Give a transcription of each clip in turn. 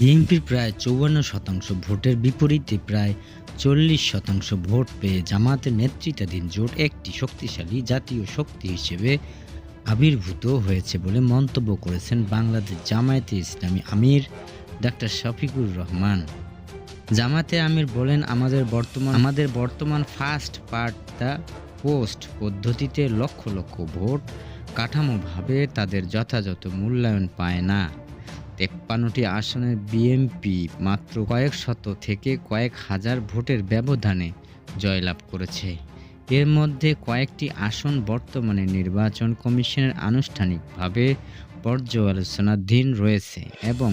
বিএনপির প্রায় চৌয়ান্ন শতাংশ ভোটের বিপরীতে প্রায় চল্লিশ শতাংশ ভোট পেয়ে জামাতের নেতৃত্বাধীন জোট একটি শক্তিশালী জাতীয় শক্তি হিসেবে আবির্ভূত হয়েছে বলে মন্তব্য করেছেন বাংলাদেশ জামায়াতে ইসলামী আমির ডাক্তার শফিকুর রহমান। জামাতে আমির বলেন, আমাদের বর্তমান আমাদের বর্তমান ফার্স্ট পার্ট দ্য পোস্ট পদ্ধতিতে লক্ষ লক্ষ ভোট কাঠামোভাবে তাদের যথাযথ মূল্যায়ন পায় না। তেপ্পান্নটি আসনে বিএমপি মাত্র কয়েক শত থেকে কয়েক হাজার ভোটের ব্যবধানে জয়লাভ করেছে। এর মধ্যে কয়েকটি আসন বর্তমানে নির্বাচন কমিশনের আনুষ্ঠানিকভাবে পর্যালোচনাধীন রয়েছে এবং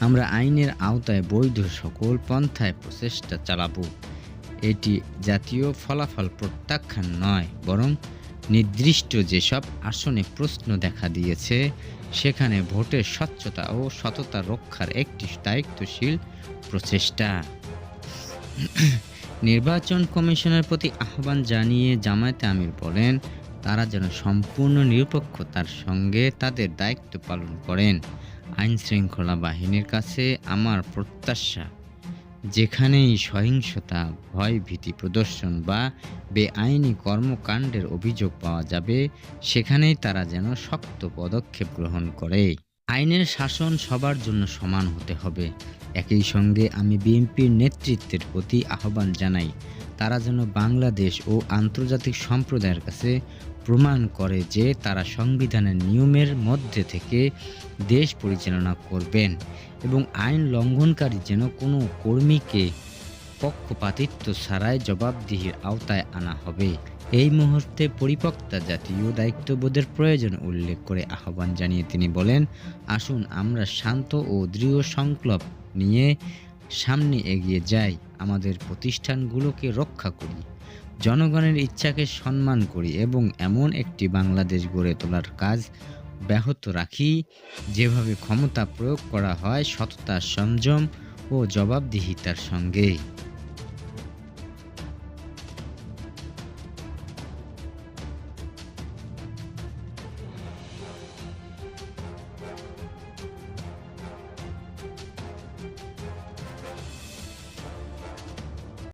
আমরা আইনের আওতায় বৈধ সকল পন্থায় প্রচেষ্টা চালাবো। এটি জাতীয় ফলাফল প্রত্যাখ্যান নয়, বরং নির্দিষ্ট যেসব আসনে প্রশ্ন দেখা দিয়েছে, সেখানে ভোটের স্বচ্ছতা ও সততা রক্ষার একটি দায়িত্বশীল প্রচেষ্টা। নির্বাচন কমিশনের প্রতি আহ্বান জানিয়ে জামায়াতে আমির বলেন, তারা যেন সম্পূর্ণ নিরপেক্ষতার সঙ্গে তাদের দায়িত্ব পালন করেন। আইন শৃঙ্খলা বাহিনীর কাছে আমার প্রত্যাশা। যেখানেই সহিংসতা, ভয় ভীতি প্রদর্শন বা বেআইনি কর্মকাণ্ডের অভিযোগ পাওয়া যাবে, সেখানেই তারা যেন শক্ত পদক্ষেপ গ্রহণ করে। আইনের শাসন সবার জন্য সমান হতে হবে। একই সঙ্গে আমি বিএনপির নেতৃত্বের প্রতি আহ্বান জানাই, তারা যেন বাংলাদেশ ও আন্তর্জাতিক সম্প্রদায়ের কাছে প্রমাণ করে যে তারা সংবিধানের নিয়মের মধ্যে থেকে দেশ পরিচালনা করবেন এবং আইন লঙ্ঘনকারী যেন কোনো কর্মীকে পক্ষপাতিত্ব ছাড়াই জবাবদিহির আওতায় আনা হবে। এই মুহূর্তে পরিপক্তা জাতীয় দায়িত্ববোধের প্রয়োজন উল্লেখ করে আহ্বান জানিয়ে তিনি বলেন, আসুন, আমরা শান্ত ও দৃঢ় সংকল্প নিয়ে সামনে এগিয়ে যাই। আমাদের প্রতিষ্ঠানগুলোকে রক্ষা করি। জনগণের ইচ্ছাকে সম্মান করি এবং এমন একটি বাংলাদেশ গড়ে তোলার কাজ ব্যাহত রাখি, যেভাবে ক্ষমতা প্রয়োগ করা হয় সততা সংযম ও জবাবদিহিতার সঙ্গে।